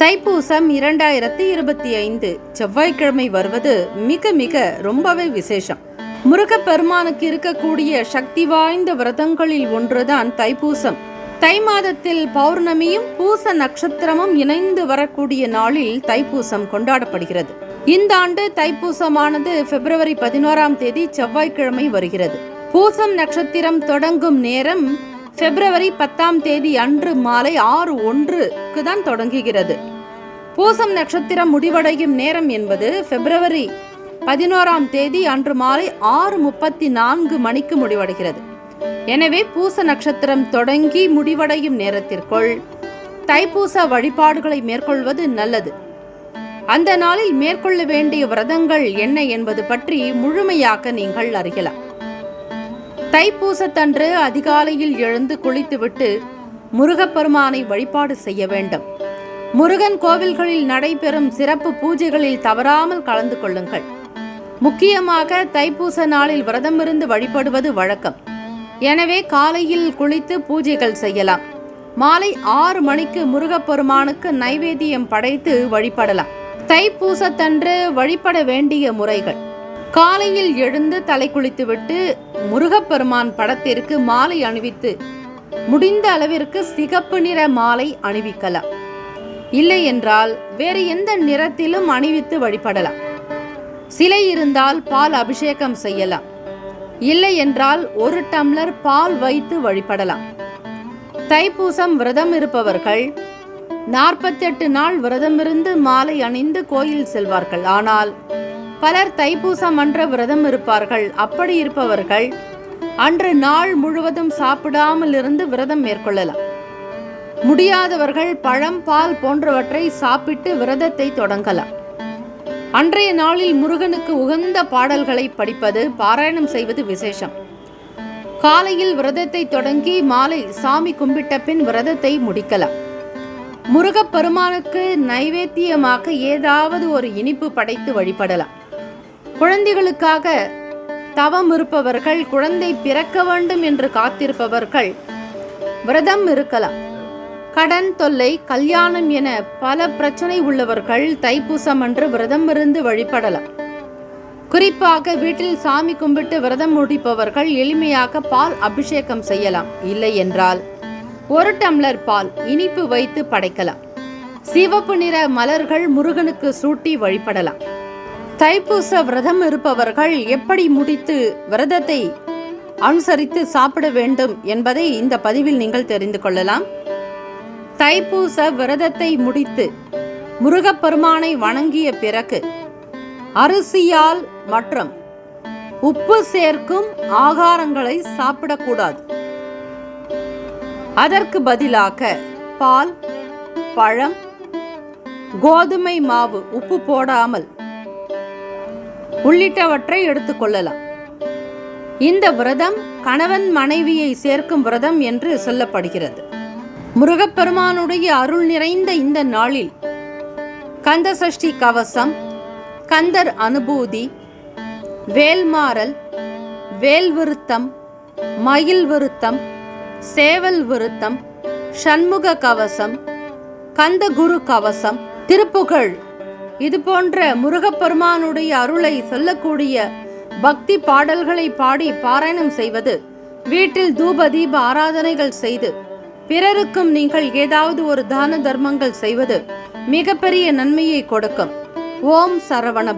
தைப்பூசம் இரண்டாயிரத்தி இருபத்தி ஐந்து. செவ்வாய்க்கிழமை வருவது மிக மிக ரொம்பவே விசேஷம். முருகப்பெருமானுக்கு இருக்கக்கூடிய சக்தி வாய்ந்த விரதங்களில் ஒன்றுதான் தைப்பூசம். தை மாதத்தில் பௌர்ணமியும் பூச நட்சத்திரமும் இணைந்து வரக்கூடிய நாளில் தைப்பூசம் கொண்டாடப்படுகிறது. இந்த ஆண்டு தைப்பூசமானது பிப்ரவரி பதினோராம் தேதி செவ்வாய்க்கிழமை வருகிறது. பூசம் நட்சத்திரம் தொடங்கும் நேரம் பிப்ரவரி பத்தாம் தேதி அன்று மாலை ஆறு ஒன்றுக்கு தான் தொடங்குகிறது. பூசம் நட்சத்திரம் முடிவடையும் நேரம் என்பது பிப்ரவரி பதினோராம் தேதி அன்று மாலை ஆறு முப்பத்தி நான்கு மணிக்கு முடிவடைகிறது. எனவே பூச நட்சத்திரம் தொடங்கி முடிவடையும் நேரத்திற்குள் தைப்பூச வழிபாடுகளை மேற்கொள்வது நல்லது. அந்த நாளில் மேற்கொள்ள வேண்டிய விரதங்கள் என்ன என்பது பற்றி முழுமையாக நீங்கள் அறியலாம். தைப்பூசத்தன்று அதிகாலையில் எழுந்து குளித்துவிட்டு முருகப்பெருமானை வழிபாடு செய்ய வேண்டும். முருகன் கோவில்களில் நடைபெறும் சிறப்பு பூஜைகளில் தவறாமல் கலந்து கொள்ளுங்கள். முக்கியமாக தைப்பூச நாளில் விரதமிருந்து வழிபடுவது வழக்கம். எனவே காலையில் குளித்து பூஜைகள் செய்யலாம். மாலை ஆறு மணிக்கு முருகப்பெருமானுக்கு நைவேத்தியம் படைத்து வழிபடலாம். தைப்பூசத்தன்று வழிபட வேண்டிய முறைகள். காலையில் எழுந்து தலை குளித்துவிட்டு முருகப்பெருமான் படத்திற்கு மாலை அணிவித்து முடிந்த அளவிற்கு சிகப்பு நிற மாலை அணிவிக்கலாம். இல்லை என்றால் வேறு எந்த நிறத்திலும் அணிவித்து வழிபடலாம். சிலை இருந்தால் பால் அபிஷேகம் செய்யலாம். இல்லை என்றால் ஒரு டம்ளர் பால் வைத்து வழிபடலாம். தைப்பூசம் விரதம் இருப்பவர்கள் நாற்பத்தெட்டு நாள் விரதமிருந்து மாலை அணிந்து கோயில் செல்வார்கள். ஆனால் பலர் தைப்பூசம் அன்ற விரதம் இருப்பார்கள். அப்படி இருப்பவர்கள் அன்று நாள் முழுவதும் சாப்பிடாமல் இருந்து விரதம் மேற்கொள்ளலாம். முடியாதவர்கள் பழம் பால் போன்றவற்றை சாப்பிட்டு விரதத்தை தொடங்கலாம். அன்றைய நாளில் முருகனுக்கு உகந்த பாடல்களை படிப்பது பாராயணம் செய்வது விசேஷம். காலையில் விரதத்தை தொடங்கி மாலை சாமி கும்பிட்ட பின் விரதத்தை முடிக்கலாம். முருகப்பெருமானுக்கு நைவேத்தியமாக ஏதாவது ஒரு இனிப்பு படைத்து வழிபடலாம். குழந்தைகளுக்காக தவம் இருப்பவர்கள் குழந்தை பிறக்க வேண்டும் என்று காத்திருப்பவர்கள் விரதம் இருக்கலாம். கடன் தொல்லை கல்யாணம் என பல பிரச்சனை உள்ளவர்கள் தைப்பூசம் அன்று விரதம் இருந்து வழிபடலாம். குறிப்பாக வீட்டில் சாமி கும்பிட்டு விரதம் முடிப்பவர்கள் எளிமையாக பால் அபிஷேகம் செய்யலாம். இல்லை என்றால் ஒரு டம்ளர் பால் இனிப்பு வைத்து படைக்கலாம். சிவப்பு நிற மலர்கள் முருகனுக்கு சூட்டி வழிபடலாம். தைப்பூச விரதம் இருப்பவர்கள் எப்படி முடித்து விரதத்தை அனுசரித்து சாப்பிட வேண்டும் என்பதை இந்த பதிவில் நீங்கள் தெரிந்து கொள்ளலாம். தைப்பூச விரதத்தை முடித்து முருகப்பெருமானை வணங்கிய பிறகு அரிசியால் மற்றும் உப்பு சேர்க்கும் ஆகாரங்களை சாப்பிடக்கூடாது. அதற்கு பதிலாக பால் பழம் கோதுமை மாவு உப்பு போடாமல் உள்ளிட்டவற்றை எடுத்துக்கொள்ளலாம். இந்த விரதம் கணவன் மனைவியை சேர்க்கும் விரதம் என்று சொல்லப்படுகிறது. முருகப்பெருமானுடைய அருள் நிறைந்த இந்த நாளில் கந்த சஷ்டி கவசம் கந்தர் அனுபூதி வேல்மாறல் வேல் விருத்தம் மயில் விருத்தம் சேவல் விருத்தம் சண்முக கவசம் கந்த குரு கவசம் திருப்புகழ். இது போன்ற முருகப்பெருமானுடைய அருளை சொல்லக்கூடிய பக்தி பாடல்களை பாடி பாராயணம் செய்வது வீட்டில் தூப தீப ஆராதனைகள் செய்து பிறருக்கும் நீங்கள் ஏதாவது ஒரு தான தர்மங்கள் செய்வது மிகப்பெரிய நன்மையை கொடுக்கும். ஓம் சரவண